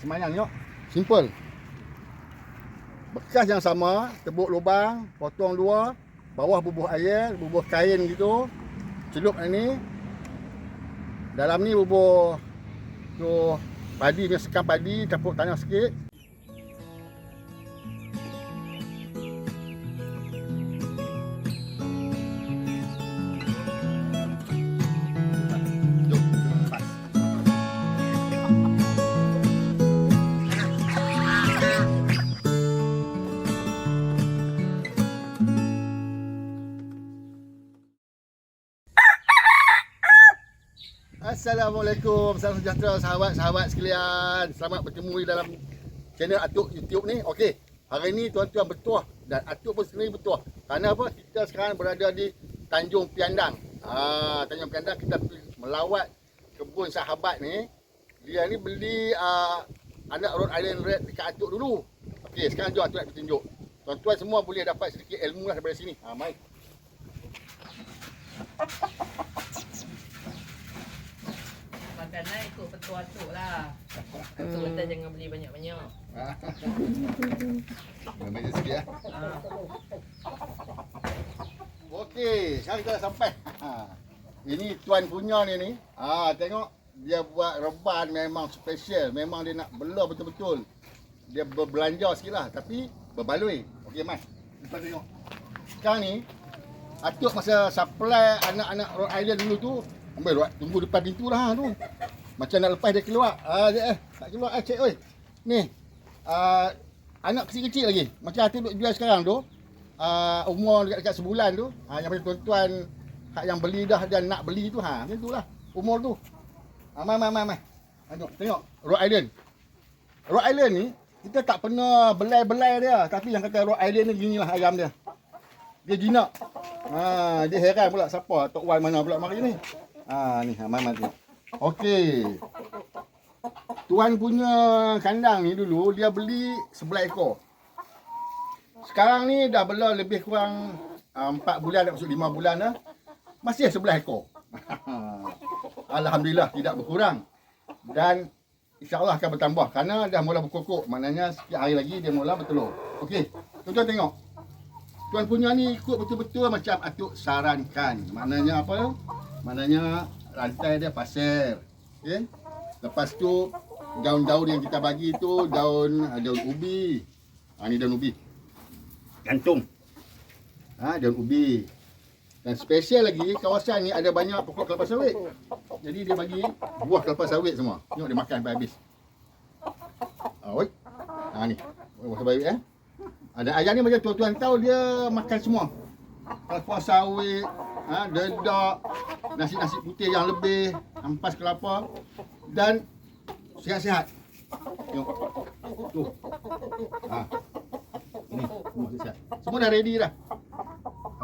semayang tengok. Simple. Bekas yang sama, tebuk lubang, potong dua, bawah bubuh air, bubuh kain gitu. Celup ni. Dalam ni bubuh tu padi ni sekam padi, campur tanah sikit. Assalamualaikum, salam sejahtera sahabat-sahabat sekalian. Selamat bertemu di dalam channel Atuk YouTube ni. Okey, hari ni tuan-tuan bertuah dan Atuk pun sendiri bertuah. Kerana apa? Kita sekarang berada di Tanjung Piandang. Ah, Tanjung Piandang kita melawat kebun sahabat ni. Dia ni beli uh, anak Rhode Island Red dekat Atuk dulu. Okey, sekarang jom Atuk nak tunjuk. Tuan-tuan semua boleh dapat sedikit ilmu lah daripada sini. Ha, mari. Makanan ikut petua tu lah. Tu kata jangan beli banyak-banyak. Nama dia sikit ya. Ha. Okey, sekarang kita dah sampai. Ha. Ini tuan punya ni ni. Ha, tengok dia buat reban memang special. Memang dia nak bela betul-betul. Dia berbelanja sikit lah. Tapi berbaloi. Okey, Mas. Kita tengok. Sekarang ni, Atuk masa supply anak-anak Rhode Island dulu tu, ambil Rhode, tunggu depan pintu lah tu. Macam nak lepas dia keluar. Ah, dia, eh, tak keluar eh, cik oi. Ni, ah, anak kecil-kecil lagi. Macam Atuk duk jual sekarang tu, uh, umur dekat-dekat sebulan tu ha, yang macam tuan-tuan hak yang beli dah dan nak beli tu ha macam itulah umur tu ha, mai mai mai mai tengok tengok Rhode Island Rhode Island ni kita tak pernah belai-belai dia tapi yang kata Rhode Island ni ginilah ayam dia dia jinak ha dia heran pula siapa Tok Wan mana pula mari ni ha ni mai mai tengok okey tuan punya kandang ni dulu dia beli sebelah ekor sekarang ni dah bela lebih kurang uh, 4 bulan nak masuk 5 bulan dah. Masih sebelah ekor. Alhamdulillah tidak berkurang. Dan insyaAllah akan bertambah. Kerana dah mula berkokok. Maknanya sikit hari lagi dia mula bertelur. Okey. Tuan-tuan tengok. Tuan punya ni ikut betul-betul macam atuk sarankan. Maknanya apa? Maknanya rantai dia pasir. Okey. Lepas tu daun-daun yang kita bagi tu daun daun ubi. Ha, ni daun ubi gantung. Ha, daun ubi. Dan special lagi kawasan ni ada banyak pokok kelapa sawit. Jadi dia bagi buah kelapa sawit semua. Tengok dia makan sampai habis. Ha, oi. Ha ni. Buah kelapa sawit eh. Ada ayam ni macam tuan-tuan tahu dia makan semua. Kelapa sawit, ha, dedak, nasi-nasi putih yang lebih, ampas kelapa dan sihat-sihat. Tengok. Tu. Ha. Ni, semua siap. Semua dah ready dah.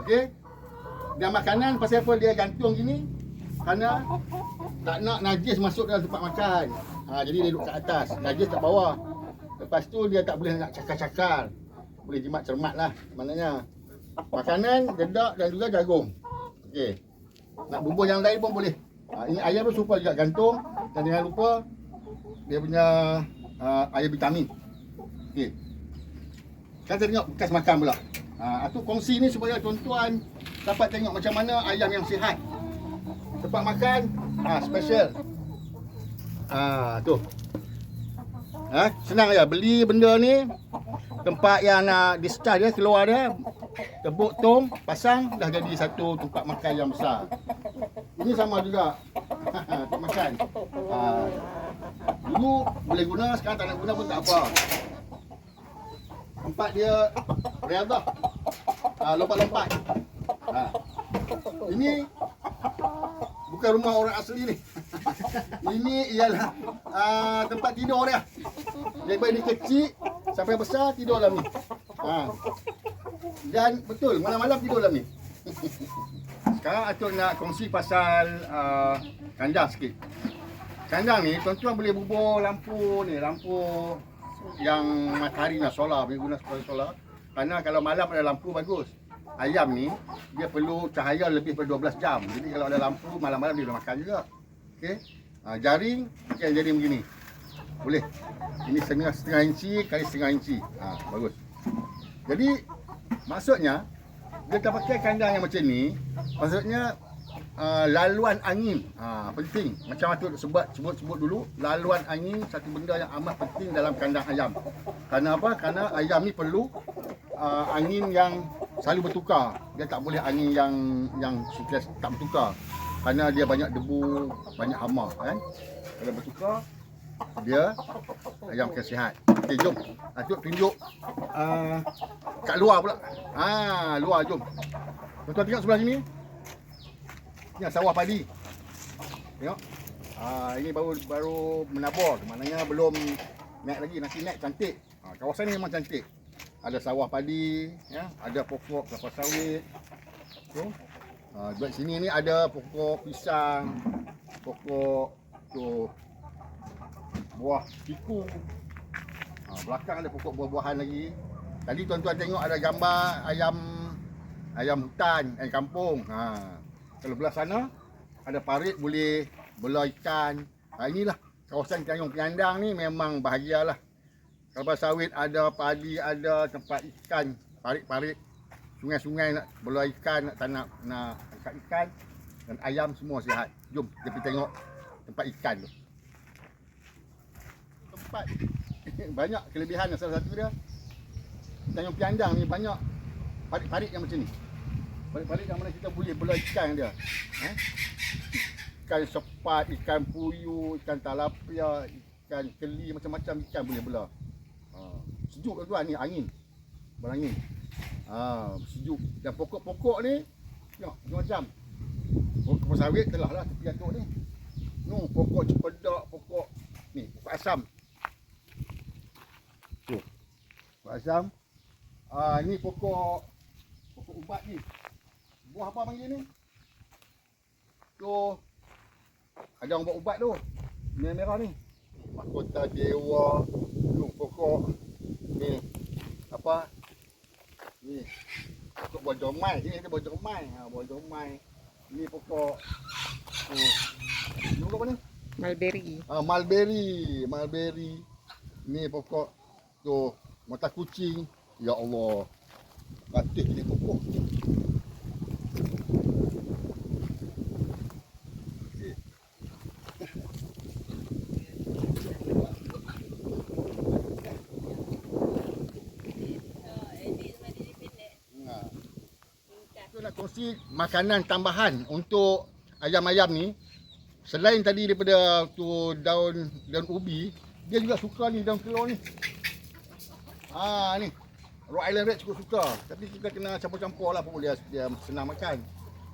Okey. Dan makanan pasal apa dia gantung gini? Kerana tak nak najis masuk dalam tempat makan. Ha, jadi dia duduk kat atas. Najis kat bawah. Lepas tu dia tak boleh nak cakar-cakar. Boleh jimat cermat lah. Maknanya. Makanan, dedak dan juga jagung. Okey. Nak bumbu yang lain pun boleh. Ha, ini ayam pun super juga gantung. Dan jangan lupa dia punya uh, air vitamin. Okey. Kan saya tengok bekas makan pula. Ha, tu kongsi ni supaya tuan-tuan dapat tengok macam mana ayam yang sihat. Tempat makan, ha, special. Ha, tu. Ha, senang aja beli benda ni tempat yang nak discharge dia keluar dia tebuk tong pasang dah jadi satu tempat makan yang besar. Ini sama juga. tempat makan. Ha, dulu boleh guna sekarang tak nak guna pun tak apa. Tempat dia riadah. Ha, lompat-lompat. Ha. Ini bukan rumah orang asli ni. Ini ialah uh, tempat tidur dia. Daripada dia kecil sampai besar tidur dalam ni. Ha. Dan betul malam-malam tidur dalam ni. Sekarang Atuk nak kongsi pasal uh, kandang sikit. Kandang ni tuan-tuan boleh bubur lampu ni, lampu yang matahari lah solar, boleh guna solar. Kerana kalau malam ada lampu bagus. Ayam ni dia perlu cahaya lebih daripada 12 jam. Jadi kalau ada lampu malam-malam dia boleh makan juga. Okey. Ha, jaring okay, jadi begini. Boleh. Ini setengah setengah inci kali setengah inci. Ha, bagus. Jadi maksudnya dia tak pakai kandang yang macam ni, maksudnya uh, laluan angin. Ha, penting. Macam tu sebut sebut sebut dulu, laluan angin satu benda yang amat penting dalam kandang ayam. Kerana apa? Kerana ayam ni perlu uh, angin yang selalu bertukar. Dia tak boleh angin yang yang sukses tak bertukar. Kerana dia banyak debu, banyak hama kan. Kalau bertukar dia ayam akan sihat. Okey, jom. Atuk tunjuk uh, kat luar pula. Ha, luar jom. Tuan-tuan tengok sebelah sini. Ni sawah padi. Tengok. Ha, ini baru baru menabur. Maknanya belum naik lagi. Nanti naik cantik. Ha, kawasan ni memang cantik. Ada sawah padi, ya, ada pokok kelapa sawit. Tu. Di sini ni ada pokok pisang, pokok tu buah tiku. Ha, belakang ada pokok buah-buahan lagi. Tadi tuan-tuan tengok ada gambar ayam ayam hutan, ayam kampung. Ha. Kalau belah sana ada parit boleh belah ikan. Ha, inilah kawasan Tanjung Penyandang ni memang bahagialah. Kelapa sawit ada, padi ada, tempat ikan, parit-parit. Sungai-sungai nak belah ikan, nak tanam, nak ikan. Dan ayam semua sihat. Jom kita pergi tengok tempat ikan tu. Tempat banyak kelebihan salah satu dia Tanjung Piandang ni banyak parit-parit yang macam ni. Parit-parit yang mana kita boleh belah ikan dia. Eh? Ikan sepat, ikan puyuh, ikan talapia, ikan keli, macam-macam ikan boleh belah. Ha. Sejuk tuan ni angin. Berangin. Ha, sejuk. Dan pokok-pokok ni tengok macam pokok sawit telah lah tepi atuk ni. No, pokok cepedak, pokok ni, pokok asam. Tu. Pokok asam. Ah, ni pokok pokok ubat ni. Buah apa panggil ni? Tu ada orang buat ubat tu. Merah-merah ni. Mahkota dewa. Tu pokok ni apa? Ni pokok buah jomai. Sini ada buah jomai. Ha, buah jomai. Ni pokok tu. Ni pokok apa ni? Mulberry. Ah, mulberry, mulberry. Ni pokok tu mata kucing. Ya Allah. Batik ni nak kongsi makanan tambahan untuk ayam-ayam ni selain tadi daripada tu daun daun ubi, dia juga suka ni daun kelor ni. Ha ni. Rhode Island Red cukup suka. Tapi kita kena campur-campur lah pun dia, dia senang makan.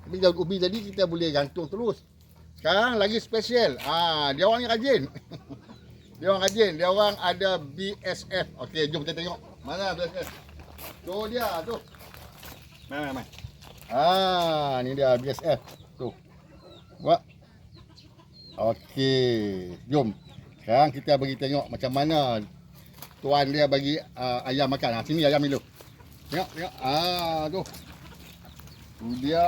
Tapi daun ubi tadi kita boleh gantung terus. Sekarang lagi spesial. Ha, dia orang ni rajin. dia orang rajin. Dia orang ada BSF. Okey, jom kita tengok. Mana BSF? Tu dia tu. Mana mana. Ah, ni dia BSF. Tu. Buat. Okey, jom. Sekarang kita bagi tengok macam mana tuan dia bagi uh, ayam makan. Ha, sini ayam dulu. Tengok, tengok. Ah, tu. Tu dia.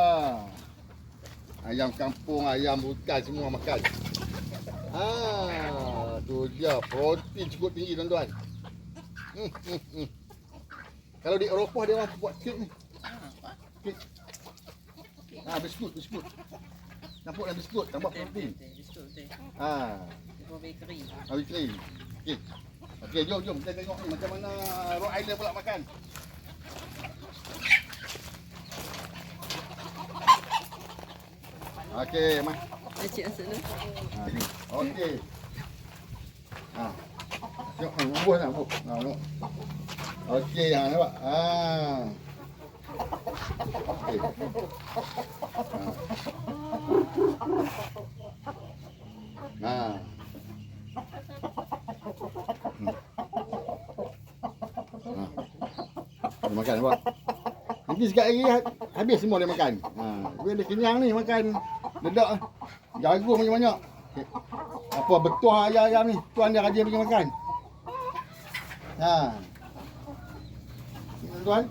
Ayam kampung, ayam hutan semua makan. Ah, tu dia. Protein cukup tinggi tuan-tuan. Hmm, hmm, hmm. Kalau di Eropah dia orang buat kek ni. Kek. Ah, biskut, biskut. Campur dengan biskut, tambah protein. Biskut tu. Ah, Itu bakery. Habis kering. Okey. Okey, jom jom kita tengok ni macam mana Rhode Island pula makan. Okey, mah. Cik masuk dulu. Ha, ni. Okey. Ha. Tengok ni bubuh nak bubuh. Ha, tengok. Okey, ha nampak. Ha. Okey. Ha. Ha. Ha. Dia makan nampak. Nanti sekali lagi ha- habis semua dia makan. Ha, dia kenyang ni makan. Dedak. Jagung banyak-banyak. Apa betul ayam-ayam ni? Tuan dia rajin pergi makan. Ha. Tuan.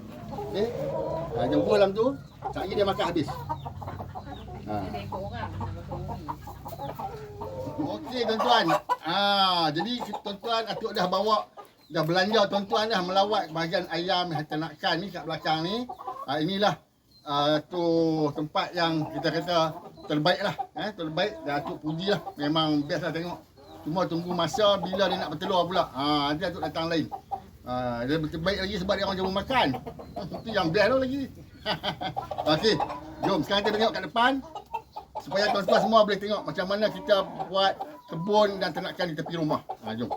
Okey. Ha, jumpa dalam tu. Sekali dia makan habis. Ha. Okey tuan-tuan. Ah, jadi tuan-tuan Atuk dah bawa dah belanja tuan-tuan dah melawat bahagian ayam yang ternakan ni kat belakang ni. Ah, inilah ah, tu tempat yang kita kata terbaik lah. Eh, terbaik dan Atuk puji lah. Memang best lah tengok. Cuma tunggu masa bila dia nak bertelur pula. Ha, nanti Atuk datang lain. Ha, dia terbaik lagi sebab dia orang jom makan. Itu yang best tu lagi. Okey, jom sekarang kita tengok kat depan supaya tuan-tuan semua boleh tengok macam mana kita buat kebun dan ternakan di tepi rumah. Ha, jom.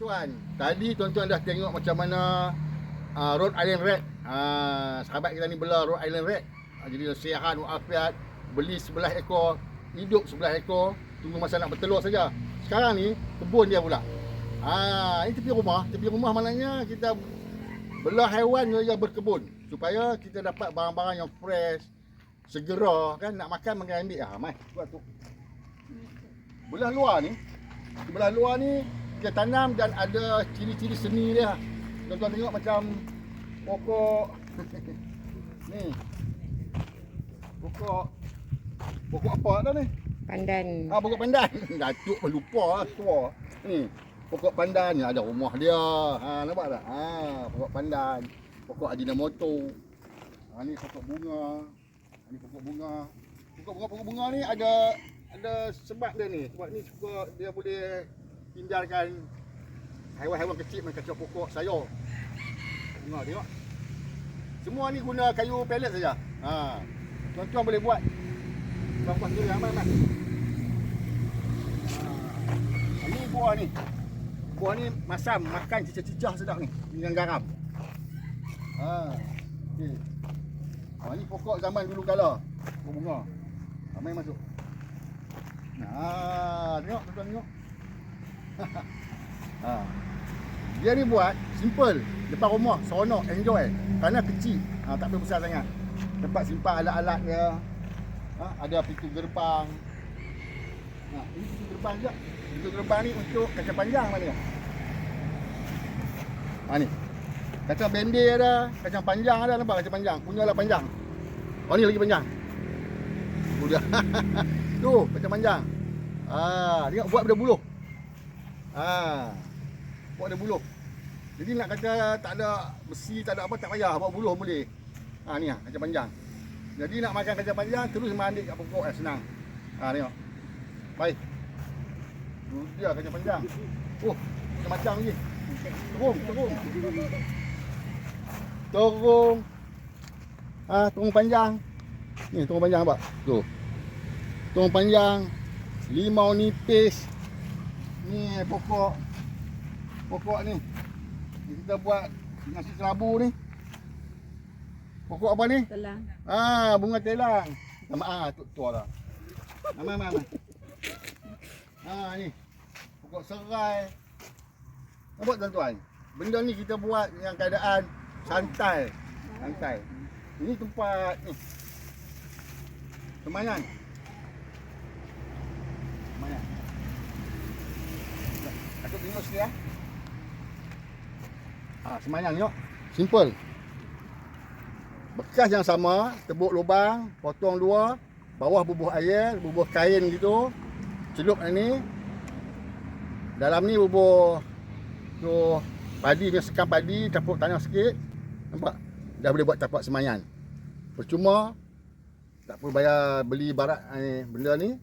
Tuan-tuan, tadi tuan-tuan dah tengok macam mana uh, Rhode Island Red. Uh, sahabat kita ni bela Rhode Island Red. Uh, jadi sihat walafiat, beli sebelah ekor, hidup sebelah ekor, tunggu masa nak bertelur saja. Sekarang ni kebun dia pula. Ah, ini tepi rumah. Tepi rumah maknanya kita bela haiwan yang berkebun supaya kita dapat barang-barang yang fresh, segera kan nak makan makan ambil ah mai buat tu. Belah luar ni, belah luar ni kita tanam dan ada ciri-ciri seni dia. Tuan-tuan tengok macam pokok ni. Pokok pokok apa dah ni? Pandan. Ah pokok pandan. Datuk pun lupa lah tua. Ni. Pokok pandan ni ada rumah dia. Ha nampak tak? Ha pokok pandan. Pokok Ajinomoto. Ha ni pokok bunga. Ha, ni pokok bunga. Pokok bunga pokok bunga ni ada ada sebab dia ni. Sebab ni suka dia boleh hindarkan haiwan-haiwan kecil main kacau pokok sayur. Bunga tengok. Semua ni guna kayu pellet saja. Ha. Tuan-tuan boleh buat. Buat-buat sendiri aman aman. Ha. Ini buah ni. Buah ni masam, makan cicah-cicah sedap ni dengan garam. Ha. Okey. Ha ni pokok zaman dulu kala. Bunga. Main masuk. Nah, tengok tuan-tuan tengok. Ha. Dia ni buat simple depan rumah, seronok, enjoy. Tanah kecil, ha, tak boleh besar sangat. Tempat simpan alat-alat dia. Ha, ada pintu gerbang. Ha, ini pintu gerbang juga. Pintu gerbang ni untuk kaca panjang mana? Ha ni. Kaca bende ada, kacang panjang ada nampak kacang panjang. Punya lah panjang. Oh ni lagi panjang. Tu kacang panjang. Ah, tengok buat pada buluh. Ah. Buat ada buluh. Jadi nak kata tak ada besi, tak ada apa tak payah buat buluh boleh. Ha ni ah kacang panjang. Jadi nak makan kacang panjang terus mandi kat pokok eh senang. Ha tengok. Baik. Dia kacang panjang. Oh, macam-macam lagi. Terung, terung. Terung. Ah, terung panjang. Ni terung panjang apa? Tu. Terung panjang. Limau nipis. Ni pokok. Pokok ni. Ni kita buat nasi kelabu ni. Pokok apa ni? Telang. Ah, bunga telang. Nama ah, tu tua lah. Nama mana? Ah, ni. Pokok serai. Nampak tuan-tuan? Benda ni kita buat yang keadaan santai. Santai. Ini tempat ni. Semayan. Semayan. Aku tengok sikit ah. Ah, semayan tengok. Simple. Bekas yang sama, tebuk lubang, potong dua, bawah bubuh air, bubuh kain gitu. Celup ni. Dalam ni bubuh tu padi punya sekam padi, campur tanah sikit. Nampak? Dah boleh buat tapak semayan. Percuma tak perlu bayar beli barat ni benda ni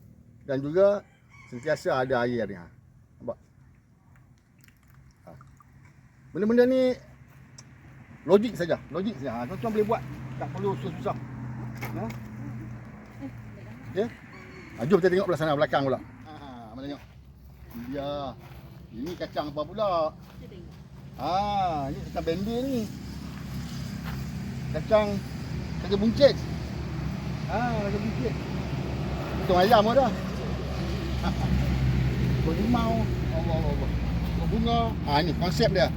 dan juga sentiasa ada air ni. ha. Nampak? Ha. Benda-benda ni logik saja, logik saja. Ha, tuan-tuan boleh buat, tak perlu susah-susah. Ha? Okey. Ha, jom kita tengok belah sana belakang pula. Ha, mana tengok? Dia. Ini kacang apa pula? Ha, ini kacang bendi ni. Kacang kacang buncit. Ha, kacang buncit. Itu ayam dah. Kau limau. Allah Allah Allah. Bunga. Ha, ni konsep dia.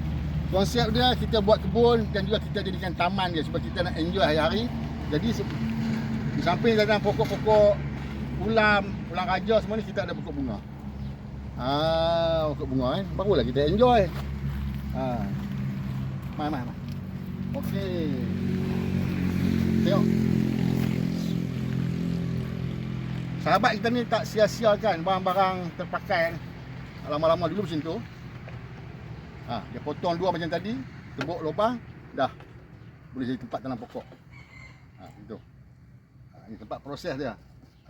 Konsep dia kita buat kebun dan juga kita jadikan taman dia sebab kita nak enjoy hari-hari. Jadi di samping ada pokok-pokok ulam, ulang raja semua ni kita ada pokok bunga. Ah, pokok bunga kan. Barulah kita enjoy. Ah. Mai mai mai. Okey. Tengok. Sahabat kita ni tak sia-siakan barang-barang terpakai ni. Lama-lama dulu macam tu. Ha, dia potong dua macam tadi, tebuk lubang, dah. Boleh jadi tempat tanam pokok. Ha, itu. Ha, ini tempat proses dia.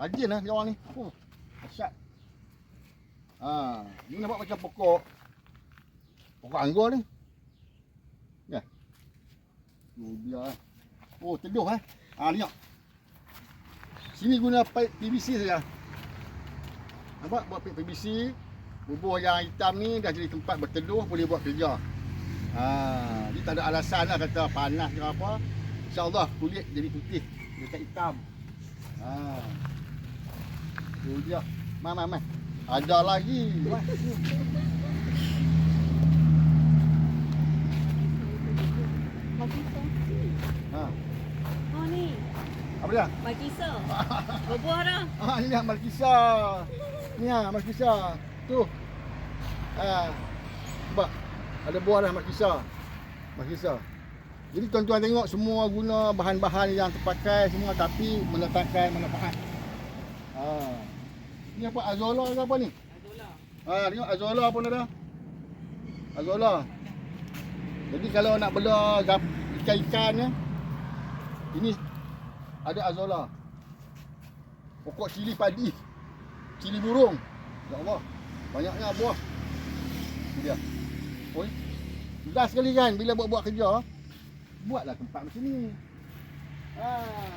Rajin lah dia orang ni. Oh, dahsyat. Ha, ni nampak macam pokok pokok anggur ni. Ya. Eh. Oh, teduh eh. Ha, lihat. Sini guna pipe PVC saja. Nampak buat pipe PVC, Bubur yang hitam ni dah jadi tempat berteduh boleh buat kerja. Ha, dia tak ada alasan lah kata panas ke apa. InsyaAllah kulit jadi putih. Dia tak hitam. Ha. Tu dia. Mai, mai, mai. Ada lagi. Mai. Ha. Oh ni, Apa dia? Makisa. Berbuah dah. Ah, ni Markisa. Ni ah, Markisa. Tu. Ah. Nampak? Ada buah dah Markisa. Markisa. Jadi tuan-tuan tengok semua guna bahan-bahan yang terpakai semua tapi meletakkan manfaat. Ah. Ni apa azola ke apa ni? Adulah. Ah, tengok azola pun ada. Azola. Jadi kalau nak bela ikan-ikan ya, ini ada azola. Pokok cili padi. Cili burung. Ya Allah. Banyaknya buah. Dia. Oi. Last sekali kan bila buat-buat kerja, buatlah tempat macam ni. Ha,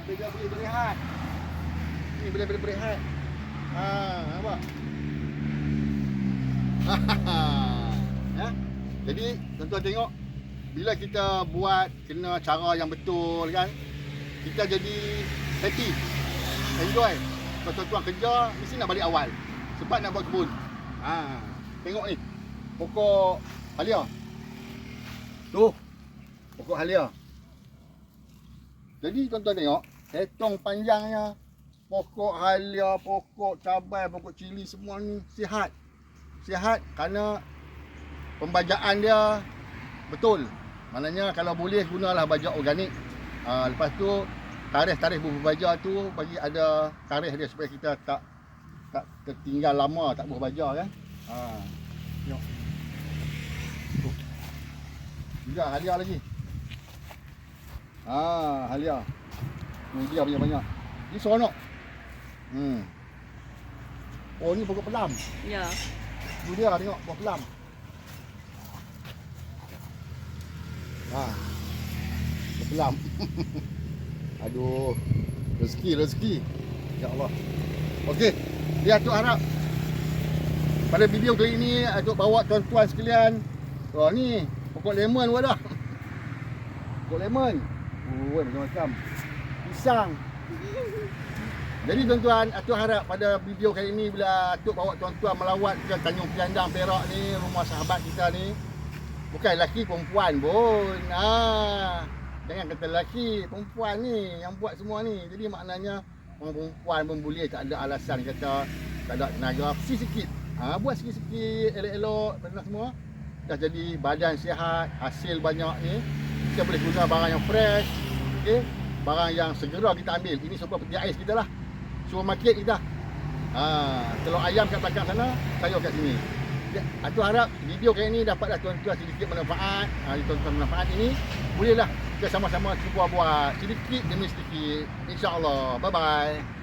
bila boleh berehat. Ni bila boleh berehat. Ha, nampak? ya. Jadi tuan-tuan tengok bila kita buat kena cara yang betul kan kita jadi happy enjoy kalau tuan-tuan kerja mesti nak balik awal sebab nak buat kebun ha tengok ni pokok halia tu pokok halia jadi tuan-tuan tengok setong panjangnya pokok halia pokok cabai pokok cili semua ni sihat sihat kerana pembajaan dia betul. Maknanya kalau boleh gunalah baja organik. Ha, lepas tu tarikh-tarikh bubuh baja tu bagi ada tarikh dia supaya kita tak tak tertinggal lama tak bubuh baja kan. Ha. Tengok. Tu. Juga halia lagi. Ha, halia. Ni dia punya banyak. Ni seronok. Hmm. Oh ni pokok pelam. Ya. Tu dia tengok buah pelam. Ha. Buah pelam. Aduh. Rezeki, rezeki. Ya Allah. Okey. Dia Atuk harap pada video kali ini Atuk bawa tuan-tuan sekalian. Oh ni pokok lemon pun ada. Pokok lemon. Oh macam-macam. Pisang. Jadi tuan-tuan, Atuk harap pada video kali ini bila Atuk bawa tuan-tuan melawat ke Tanjung Piandang Perak ni, rumah sahabat kita ni. Bukan lelaki perempuan pun. Ah, jangan kata lelaki, perempuan ni yang buat semua ni. Jadi maknanya orang perempuan pun boleh tak ada alasan kata tak ada tenaga. Sikit-sikit. Ah, buat sikit-sikit elok-elok dan semua. Dah jadi badan sihat, hasil banyak ni. Kita boleh guna barang yang fresh. Okey. Barang yang segera kita ambil. Ini sebuah peti ais kita lah supermarket kita. Ha, telur ayam kat belakang sana, sayur kat sini. Ya, aku harap video kali ini dapatlah tuan-tuan sedikit manfaat. Ha, tuan-tuan manfaat ini bolehlah kita sama-sama cuba buat sedikit demi sedikit. InsyaAllah. Bye-bye.